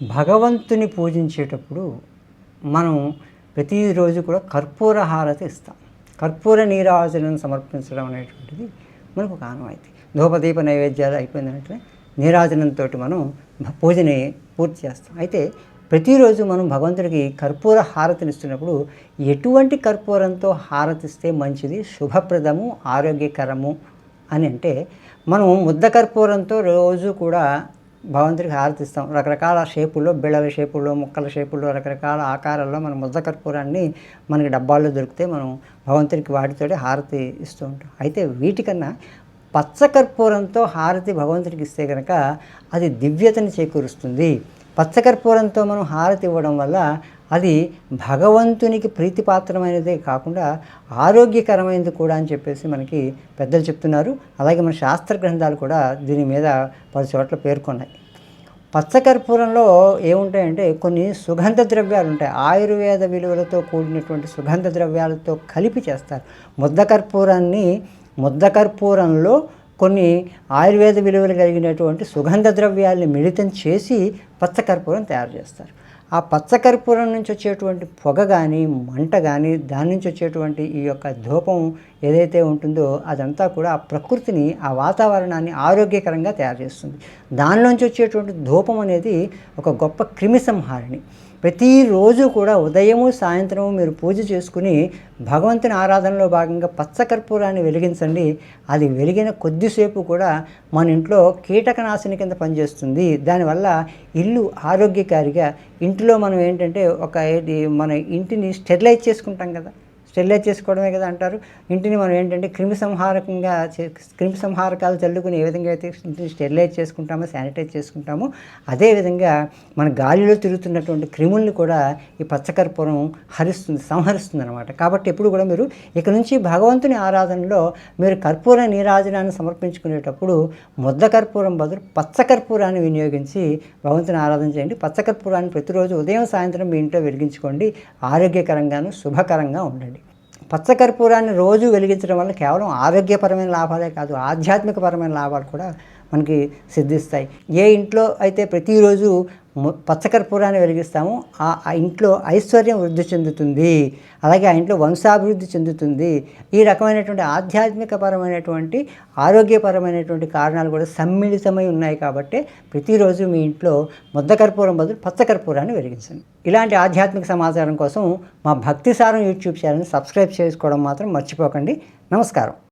భగవంతుని పూజించేటప్పుడు మనం ప్రతిరోజు కూడా కర్పూర హారతి ఇస్తాం. కర్పూర నీరాజనం సమర్పించడం అనేటువంటిది మనకు ఒక ఆనవాయితీ. ధూపదీప నైవేద్యాలు అయిపోయిన నీరాజనంతో మనం పూజని పూర్తి చేస్తాం. అయితే ప్రతిరోజు మనం భగవంతుడికి కర్పూర హారతినిస్తున్నప్పుడు ఎటువంటి కర్పూరంతో హారతిస్తే మంచిది? శుభప్రదము ఆరోగ్యకరము అని అంటే మనం ముద్ద కర్పూరంతో రోజు కూడా భగవంతుడికి హారతిస్తాం. రకరకాల షేపుల్లో బిళ్ళల షేపుల్లో ముక్కల షేపుల్లో రకరకాల ఆకారాల్లో మన ముద్ద కర్పూరాన్ని మనకి డబ్బాల్లో దొరికితే మనం భగవంతుడికి వాటితోటి హారతి ఇస్తూ ఉంటాం. అయితే వీటికన్నా పచ్చ కర్పూరంతో హారతి భగవంతుడికి ఇస్తే కనుక అది దివ్యతని చేకూరుస్తుంది. పచ్చకర్పూరంతో మనం హారతి ఇవ్వడం వల్ల అది భగవంతునికి ప్రీతిపాత్రమైనదే కాకుండా ఆరోగ్యకరమైనది కూడా అని చెప్పేసి మనకి పెద్దలు చెప్తున్నారు. అలాగే మన శాస్త్ర గ్రంథాలు కూడా దీని మీద పలు చోట్ల పేర్కొన్నాయి. పచ్చకర్పూరంలో ఏముంటాయంటే కొన్ని సుగంధ ద్రవ్యాలు ఉంటాయి ఆయుర్వేద విలువలతో కూడినటువంటి సుగంధ ద్రవ్యాలతో కలిపి చేస్తారు. ముద్ద కర్పూరాన్ని ముద్ద కర్పూరంలో కొన్ని ఆయుర్వేద విలువలు కలిగినటువంటి సుగంధ ద్రవ్యాల్ని మిళితం చేసి పచ్చకర్పూరం తయారు చేస్తారు. ఆ పచ్చకర్పూరం నుంచి వచ్చేటువంటి పొగ కానీ మంట కానీ దాని నుంచి వచ్చేటువంటి ఈ యొక్క ధూపం ఏదైతే ఉంటుందో అదంతా కూడా ఆ ప్రకృతిని ఆ వాతావరణాన్ని ఆరోగ్యకరంగా తయారు చేస్తుంది. దానిలోంచి వచ్చేటువంటి ధూపం అనేది ఒక గొప్ప క్రిమి సంహారిణి ప్రతిరోజు కూడా ఉదయము సాయంత్రము మీరు పూజ చేసుకుని భగవంతుని ఆరాధనలో భాగంగా పచ్చకర్పూరాన్ని వెలిగించండి. అది వెలిగిన కొద్దిసేపు కూడా మన ఇంట్లో కీటకనాశిని కింద పనిచేస్తుంది. దానివల్ల ఇల్లు ఆరోగ్యకారిగా ఇంటిలో మనం ఏంటంటే ఒక మన ఇంటిని స్టెరిలైజ్ చేసుకుంటాం కదా. స్టెరిలైజ్ చేసుకోవడమే కదా అంటారు. ఇంటిని మనం ఏంటంటే క్రిమి సంహారకంగా చే- క్రిమి సంహారకాలు చల్లుకుని ఏ విధంగా అయితే ఇంటిని స్టెరిలైజ్ చేసుకుంటామో శానిటైజ్ చేసుకుంటామో అదేవిధంగా మన గాలిలో తిరుగుతున్నటువంటి క్రిముల్ని కూడా ఈ పచ్చకర్పూరం హరిస్తుంది సంహరిస్తుంది అనమాట కాబట్టి ఎప్పుడు కూడా మీరు ఇక నుంచి భగవంతుని ఆరాధనలో మీరు కర్పూర నీరాజనాన్ని సమర్పించుకునేటప్పుడు ముద్ద కర్పూరం బదులు పచ్చకర్పూరాన్ని వినియోగించి భగవంతుని ఆరాధన చేయండి. పచ్చకర్పూరాన్ని ప్రతిరోజు ఉదయం సాయంత్రం మీ ఇంట్లో వెలిగించుకోండి. ఆరోగ్యకరంగాను శుభకరంగా ఉండండి. పచ్చకర్పూరాన్ని రోజు వెలిగించడం వల్ల కేవలం ఆరోగ్యపరమైన లాభాలే కాదు ఆధ్యాత్మికపరమైన లాభాలు కూడా మనకి సిద్ధిస్తాయి. ఏ ఇంట్లో అయితే ప్రతిరోజు పచ్చకర్పూరాన్ని వెలిగిస్తాము. ఆ ఇంట్లో ఐశ్వర్యం వృద్ధి చెందుతుంది. అలాగే ఆ ఇంట్లో వంశాభివృద్ధి చెందుతుంది. ఈ రకమైనటువంటి ఆధ్యాత్మికపరమైనటువంటి ఆరోగ్యపరమైనటువంటి కారణాలు కూడా సమ్మిళితమై ఉన్నాయి కాబట్టి ప్రతిరోజు మీ ఇంట్లో ముద్ద కర్పూరం బదులు పచ్చకర్పూరాన్ని వెలిగించండి. ఇలాంటి ఆధ్యాత్మిక సమాచారం కోసం మా భక్తిసారం యూట్యూబ్ ఛానల్ని సబ్స్క్రైబ్ చేసుకోవడం మాత్రం మర్చిపోకండి. నమస్కారం.